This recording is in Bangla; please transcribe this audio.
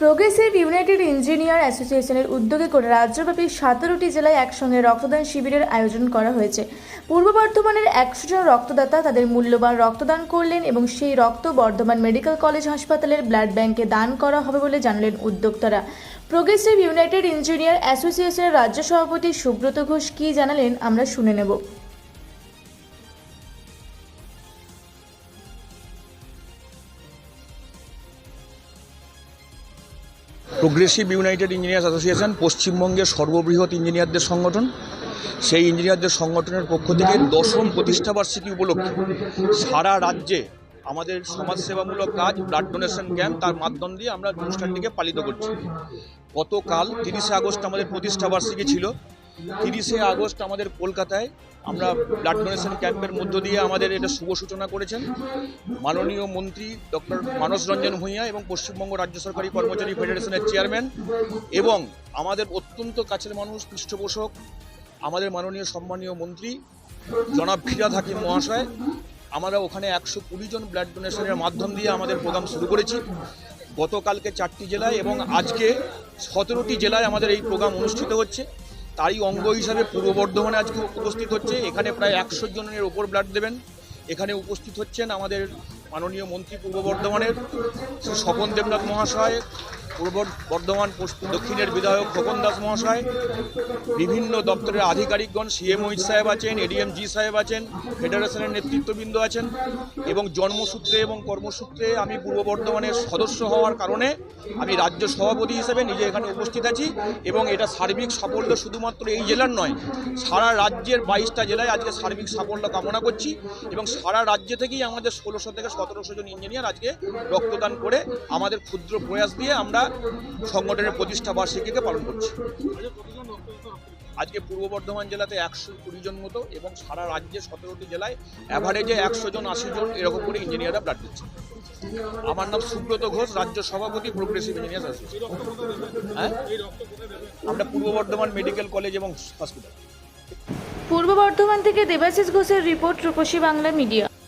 প্রোগ্রেসিভ ইউনাইটেড ইঞ্জিনিয়ার অ্যাসোসিয়েশনের উদ্যোগে করে রাজ্যব্যাপী সতেরোটি জেলায় একসঙ্গে রক্তদান শিবিরের আয়োজন করা হয়েছে। পূর্ব বর্ধমানের একশো জন রক্তদাতা তাদের মূল্যবান রক্তদান করলেন এবং সেই রক্ত বর্ধমান মেডিকেল কলেজ হাসপাতালের ব্লাড ব্যাংকে দান করা হবে বলে জানালেন উদ্যোক্তারা। প্রোগ্রেসিভ ইউনাইটেড ইঞ্জিনিয়ার অ্যাসোসিয়েশনের রাজ্য সভাপতি সুব্রত ঘোষ কী জানালেন আমরা শুনে নেব। প্রোগ্রেসিভ ইউনাইটেড ইঞ্জিনিয়ার্স অ্যাসোসিয়েশন পশ্চিমবঙ্গের সর্ববৃহৎ ইঞ্জিনিয়ারদের সংগঠন। সেই ইঞ্জিনিয়ারদের সংগঠনের পক্ষ থেকে দশম প্রতিষ্ঠাবার্ষিকী উপলক্ষে সারা রাজ্যে আমাদের সমাজসেবামূলক কাজ ব্লাড ডোনেশন ক্যাম্প তার মাধ্যম দিয়ে আমরা অনুষ্ঠানটিকে পালিত করছি। গতকাল তিরিশে আগস্ট আমাদের প্রতিষ্ঠাবার্ষিকী ছিল। তিরিশে আগস্ট আমাদের কলকাতায় আমরা ব্লাড ডোনেশন ক্যাম্পের মধ্য দিয়ে আমাদের এটা শুভ সূচনা করেছেন। মাননীয় মন্ত্রী ডক্টর মানস রঞ্জন ভূঁইয়া এবং পশ্চিমবঙ্গ রাজ্য সরকারি কর্মচারী ফেডারেশনের চেয়ারম্যান এবং আমাদের অত্যন্ত কাছের মানুষ পৃষ্ঠপোষক, আমাদের মাননীয় সম্মানীয় মন্ত্রী জনাব ফিরাদ হাকিম মহাশয়। আমরা ওখানে একশো কুড়ি জন ব্লাড ডোনেশনের মাধ্যম দিয়ে আমাদের প্রোগ্রাম শুরু করেছি। গতকালকে চারটি জেলায় এবং আজকে সতেরোটি জেলায় আমাদের এই প্রোগ্রাম অনুষ্ঠিত হচ্ছে। তারই অঙ্গ হিসাবে পূর্ব বর্ধমানে আজকে উপস্থিত হচ্ছে। এখানে প্রায় একশো জনের ওপর ব্লাড দেবেন। এখানে উপস্থিত হচ্ছেন আমাদের মাননীয় মন্ত্রী পূর্ব বর্ধমানের শ্রী স্বপন দেবনাথ মহাশয় পূর্ব বর্ধমান দক্ষিণের বিধায়ক খোকন দাস মহাশয়, বিভিন্ন দপ্তরের আধিকারিকগণ সিএম ওইচ সাহেব আছেন এডিএম জি সাহেব আছেন, ফেডারেশনের নেতৃত্ববৃন্দ আছেন এবং জন্মসূত্রে এবং কর্মসূত্রে আমি পূর্ব বর্ধমানের সদস্য হওয়ার কারণে আমি রাজ্য সভাপতি হিসেবে নিজে এখানে উপস্থিত আছি এবং এটা সার্বিক সাফল্য শুধুমাত্র এই জেলার নয়, সারা রাজ্যের বাইশটা জেলায় আজকে সার্বিক সাফল্য কামনা করছি এবং সারা রাজ্য থেকেই আমাদের ষোলোশো থেকে সতেরোশো জন ইঞ্জিনিয়ার আজকে রক্তদান করে আমাদের ক্ষুদ্র প্রয়াস দিয়ে আমরা সংগঠনের প্রতিষ্ঠা বার্ষিকীকে পালন করছি। আজকে পূর্ব বর্ধমান জেলাতে একশো কুড়ি জন মতো এবং সারা রাজ্যে সতেরোটি জেলায় অ্যাভারেজে একশো জন, আশি জন এরকম করে ইঞ্জিনিয়াররা ব্লাড দিচ্ছে। আমার নাম সুব্রত ঘোষ, রাজ্য সভাপতি প্রোগ্রেসিভ ইঞ্জিনিয়ার হ্যাঁ? আমরা পূর্ব বর্ধমান মেডিকেল কলেজ এবং হসপিটাল পূর্ব বর্ধমান থেকে দেবাশিস ঘোষের রিপোর্ট রূপসী বাংলা মিডিয়া।